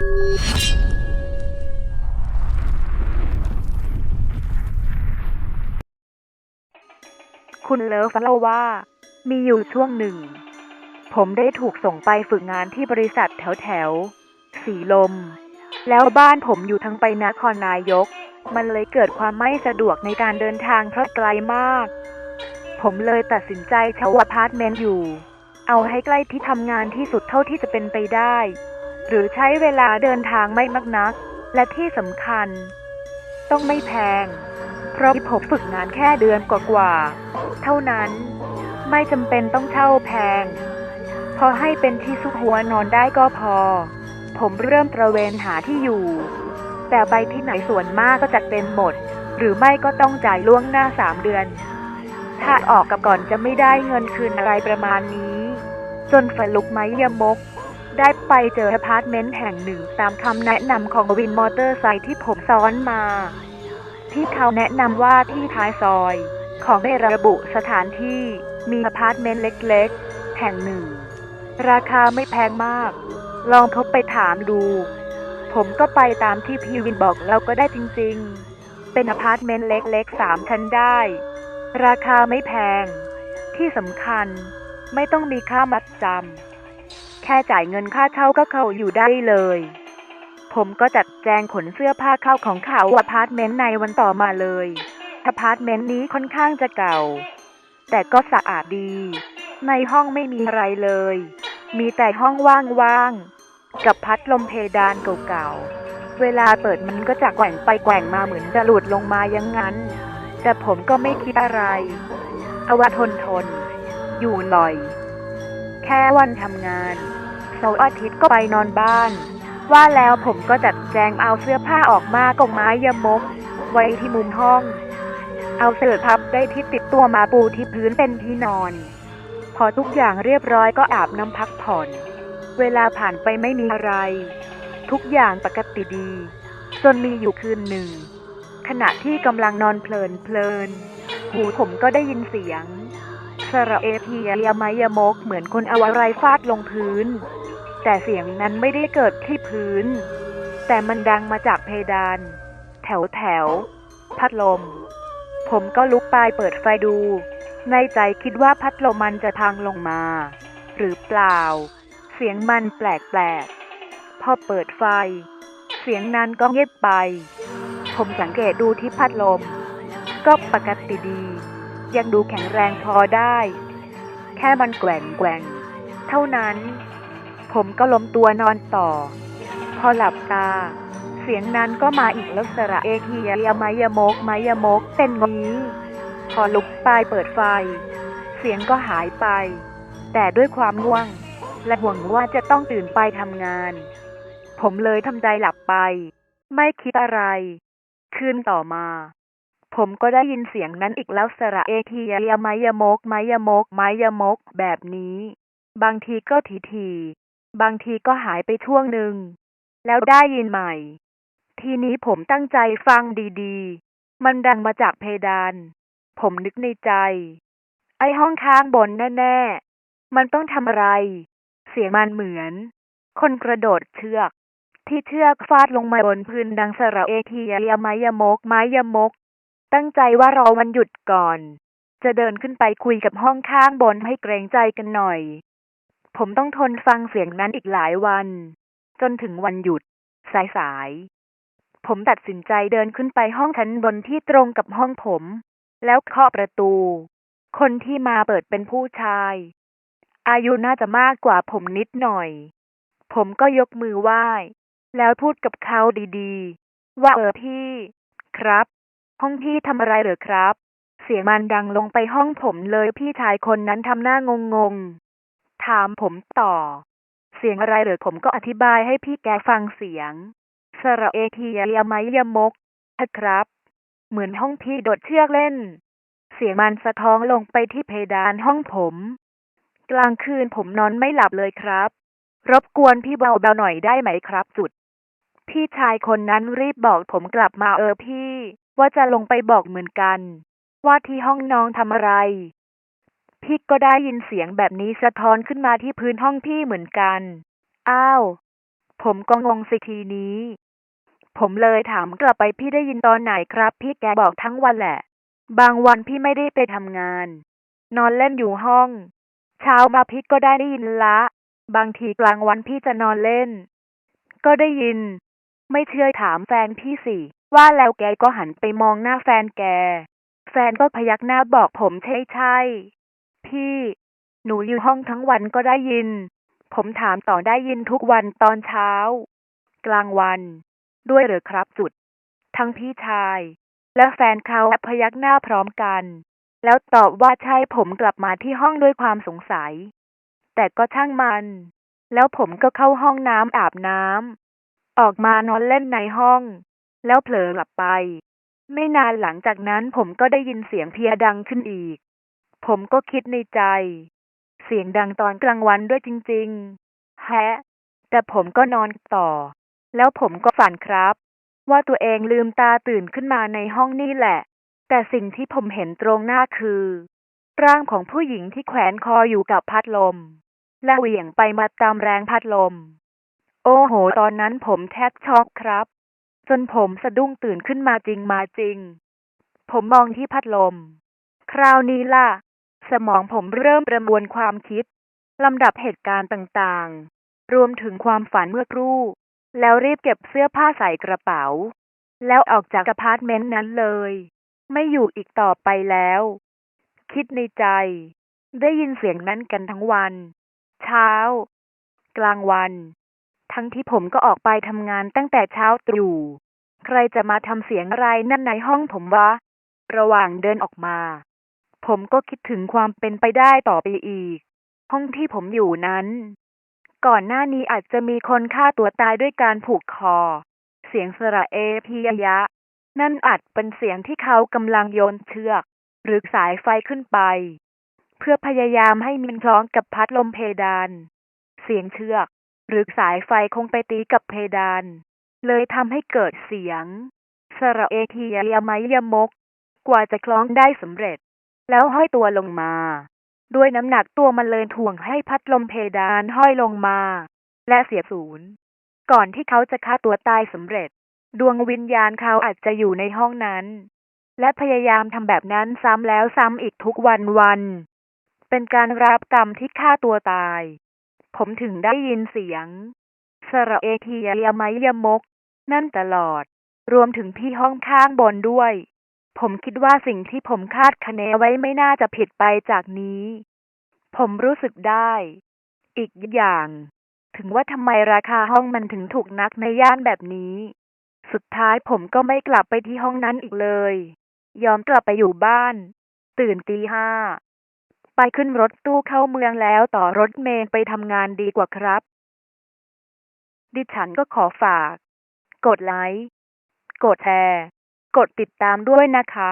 คุณเลิฟเล่าว่า มีอยู่ช่วงหนึ่ง ผมได้ถูกส่งไปฝึกงานที่บริษัทแถวแถว สีลม แล้วบ้านผมอยู่ทางไปนครนายก มันเลยเกิดความไม่สะดวกในการเดินทางเพราะไกลมาก ผมเลยตัดสินใจเช่าอพาร์ตเมนต์อยู่ เอาให้ใกล้ที่ทำงานที่สุดเท่าที่จะเป็นไปได้ หรือใช้เวลาเดินทางไม่มากนัก และที่สำคัญ ต้องไม่แพง เพราะผมฝึกงานแค่เดือนกว่าๆเท่านั้น ไม่จำเป็นต้องเช่าแพง พอให้เป็นที่ซุกหัวนอนได้ก็พอ ผมเริ่มตระเวนหาที่อยู่ แต่ใบที่ไหนส่วนมากก็จัดเต็มหมด หรือไม่ก็ต้องจ่ายล่วงหน้าสามเดือน ถ้าออกกับก่อนจะไม่ได้เงินคืนอะไรประมาณนี้ จนฝันลุกไม้ยมก ได้ไปเจออพาร์ตเมนต์แห่งหนึ่งตามคำแนะนำของวินมอเตอร์ไซค์ที่ผมซ้อนมา ที่เขาแนะนำว่าที่ท้ายซอย ของได้ระบุสถานที่มีอพาร์ตเมนต์เล็กๆ แห่งหนึ่ง ราคาไม่แพงมาก ลองโทรไปถามดู ผมก็ไปตามที่พี่วินบอกเราก็ได้จริงๆ เป็นอพาร์ตเมนต์เล็กๆสามชั้นได้ ราคาไม่แพง ที่สำคัญไม่ต้องมีค่ามัดจำ ค่จ่ายเงินค่าเช่าก็เข้าอยู่ได้เลย ผมก็จัดแจงขนเสื้อผ้าเข้าของเขาอพาร์ตเมนต์ในวันต่อมาเลยอพาร์ตเมนต์นี้ค่อนข้างจะเก่า แต่ก็สะอาดดี ในห้องไม่มีอะไรเลย มีแต่ห้องว่างๆ กับพัดลมเพดานเก่าๆ เวลาเปิดมันก็จะแกว่งไปแกว่งมาเหมือนจะหลุดลงมาอยังงั้น แต่ผมก็ไม่คิดอะไรอวทนทน อยู่หน่อย แค่วันทำงาน เสาร์อาทิตย์ก็ไปนอนบ้าน ว่าแล้วผมก็จัดแจงเอาเสื้อผ้าออกมากงไม้ยมก ไว้ที่มุมห้อง เอาเสื่อพับได้ที่ติดตัวมาปูที่พื้นเป็นที่นอน พอทุกอย่างเรียบร้อยก็อาบน้ำพักผ่อน เวลาผ่านไปไม่มีอะไร ทุกอย่างปกติดี จนมีอยู่คืนหนึ่ง ขณะที่กำลังนอนเพลินเพลินหูผมก็ได้ยินเสียงสระเอพียยามายมกเหมือนคนเอาอะไรฟาดลงพื้น แต่เสียงนั้นไม่ได้เกิดที่พื้น แต่มันดังมาจากเพดาน แถวแถว พัดลม ผมก็ลุกไปเปิดไฟดู ในใจคิดว่าพัดลมมันจะพังลงมา หรือเปล่า เสียงมันแปลกๆ พอเปิดไฟ เสียงนั้นก็เงียบไป ผมสังเกตดูที่พัดลม ก็ปกติดี ยังดูแข็งแรงพอได้ แค่มันแกว่งแกว่งเท่านั้น ผมก็ล้มตัวนอนต่อ พอหลับตา เสียงนั้นก็มาอีกแล้วสระเอทียามายมกมายมกเป็นงี้ พอลุกไปเปิดไฟ เสียงก็หายไป แต่ด้วยความง่วง และห่วงว่าจะต้องตื่นไปทำงาน ผมเลยทำใจหลับไป ไม่คิดอะไรคืนต่อมา ผมก็ได้ยินเสียงนั้นอีกแล้วสระเอทียามายมกมายมกมายมกแบบนี้ บางทีก็ทีที บางทีก็หายไปช่วงหนึ่ง แล้วได้ยินใหม่ ทีนี้ผมตั้งใจฟังดีๆ มันดังมาจากเพดาน ผมนึกในใจ ไอ้ห้องค้างบนแน่ๆ มันต้องทำอะไร เสียงมันเหมือน คนกระโดดเชือก ที่เชือกฟาดลงมาบนพื้นดังสระเอทียามายมกไม้ยมก ตั้งใจว่ารอวันหยุดก่อน จะเดินขึ้นไปคุยกับห้องข้างบนให้เกรงใจกันหน่อย ผมต้องทนฟังเสียงนั้นอีกหลายวัน จนถึงวันหยุด สายๆผมตัดสินใจเดินขึ้นไปห้องชั้นบนที่ตรงกับห้องผม แล้วเคาะประตู คนที่มาเปิดเป็นผู้ชาย อายุน่าจะมากกว่าผมนิดหน่อย ผมก็ยกมือไหว้ แล้วพูดกับเขาดีๆ ว่าเออพี่ ครับ ห้องพี่ทำอะไรเหรอครับ เสียงมันดังลงไปห้องผมเลยพี่ชายคนนั้นทำหน้างงงๆ ถามผมต่อ เสียงอะไรหรือผมก็อธิบายให้พี่แกฟังเสียง สระเอทียามายยมกครับ เหมือนห้องพี่โดดเชือกเล่น เสียงมันสะท้องลงไปที่เพดานห้องผม กลางคืนผมนอนไม่หลับเลยครับ รบกวนพี่เบาๆหน่อยได้ไหมครับจุด พี่ชายคนนั้นรีบบอกผมกลับมาเออพี่ ว่าจะลงไปบอกเหมือนกัน ว่าที่ห้องน้องทำอะไร พี่ก็ได้ยินเสียงแบบนี้สะท้อนขึ้นมาที่พื้นห้องพี่เหมือนกัน อ้าว ผมก็งงสิทีนี้ ผมเลยถามกลับไปพี่ได้ยินตอนไหนครับ พี่แกบอกทั้งวันแหละ บางวันพี่ไม่ได้ไปทำงาน นอนเล่นอยู่ห้อง เช้ามาพี่ก็ได้ได้ยินละ บางทีกลางวันพี่จะนอนเล่น ก็ได้ยิน ไม่เชื่อถามแฟนพี่สิ ว่าแล้วแกก็หันไปมองหน้าแฟนแก แฟนก็พยักหน้าบอกผมใช่ใช่ พี่ หนูอยู่ห้องทั้งวันก็ได้ยิน ผมถามต่อได้ยินทุกวันตอนเช้า กลางวัน ด้วยหรือครับจุด ทั้งพี่ชาย และแฟนเขาพยักหน้าพร้อมกัน แล้วตอบว่าใช่ผมกลับมาที่ห้องด้วยความสงสัย แต่ก็ช่างมัน แล้วผมก็เข้าห้องน้ำอาบน้ำออกมานอนเล่นในห้อง แล้วเผลอหลับไปไม่นานหลังจากนั้นผมก็ได้ยินเสียงเพียดังขึ้นอีก ผมก็คิดในใจ เสียงดังตอนกลางวันด้วยจริง ๆ แฮะ แต่ผมก็นอนต่อ แล้วผมก็ฝันครับ ว่าตัวเองลืมตาตื่นขึ้นมาในห้องนี่แหละ แต่สิ่งที่ผมเห็นตรงหน้าคือ ร่างของผู้หญิงที่แขวนคออยู่กับพัดลม และเหวี่ยงไปมาตามแรงพัดลม โอ้โห ตอนนั้นผมแทบช็อกครับ จนผมสะดุ้งตื่นขึ้นมาจริงมาจริง ผมมองที่พัดลมคราวนี้ล่ะ สมองผมเริ่มประมวลความคิดลำดับเหตุการณ์ต่างๆ รวมถึงความฝันเมื่อครู่ แล้วรีบเก็บเสื้อผ้าใส่กระเป๋า แล้วออกจากอพาร์ตเมนต์นั้นเลย ไม่อยู่อีกต่อไปแล้ว คิดในใจ ได้ยินเสียงนั้นกันทั้งวัน เช้า กลางวัน ทั้งที่ผมก็ออกไปทำงานตั้งแต่เช้าตรู่ใครจะมาทำเสียงอะไรนั่นในห้องผมวะ ระหว่างเดินออกมา ผมก็คิดถึงความเป็นไปได้ต่อไปอีก ห้องที่ผมอยู่นั้น ก่อนหน้านี้อาจจะมีคนฆ่าตัวตายด้วยการผูกคอ เสียงสระเอพียยะ นั่นอาจเป็นเสียงที่เขากำลังโยนเชือก หรือสายไฟขึ้นไป เพื่อพยายามให้มันคล้องกับพัดลมเพดาน เสียงเชือก หรือสายไฟคงไปตีกับเพดาน เลยทำให้เกิดเสียงสระเอทียยาไมยมก กว่าจะคล้องได้สำเร็จ แล้วห้อยตัวลงมา ด้วยน้ำหนักตัวมันเลยถ่วงให้พัดลมเพดานห้อยลงมา และเสียบศูนย์ ก่อนที่เขาจะฆ่าตัวตายสำเร็จ ดวงวิญญาณเขาอาจจะอยู่ในห้องนั้น และพยายามทำแบบนั้นซ้ำแล้วซ้ำอีกทุกวันวัน เป็นการรับกรรมที่ฆ่าตัวตาย ผมถึงได้ยินเสียงสระเอทียยาไมยมก นั่นตลอด รวมถึงที่ห้องข้างบนด้วย ผมคิดว่าสิ่งที่ผมคาดคะเนไว้ไม่น่าจะผิดไปจากนี้ ผมรู้สึกได้ อีกอย่าง ถึงว่าทำไมราคาห้องมันถึงถูกนักในย่านแบบนี้ สุดท้ายผมก็ไม่กลับไปที่ห้องนั้นอีกเลย ยอมกลับไปอยู่บ้าน ตื่นตีห้า ไปขึ้นรถตู้เข้าเมืองแล้วต่อรถเมล์ไปทำงานดีกว่าครับ ดิฉันก็ขอฝาก กดไลค์ กดแชร์ กดติดตามด้วยนะคะ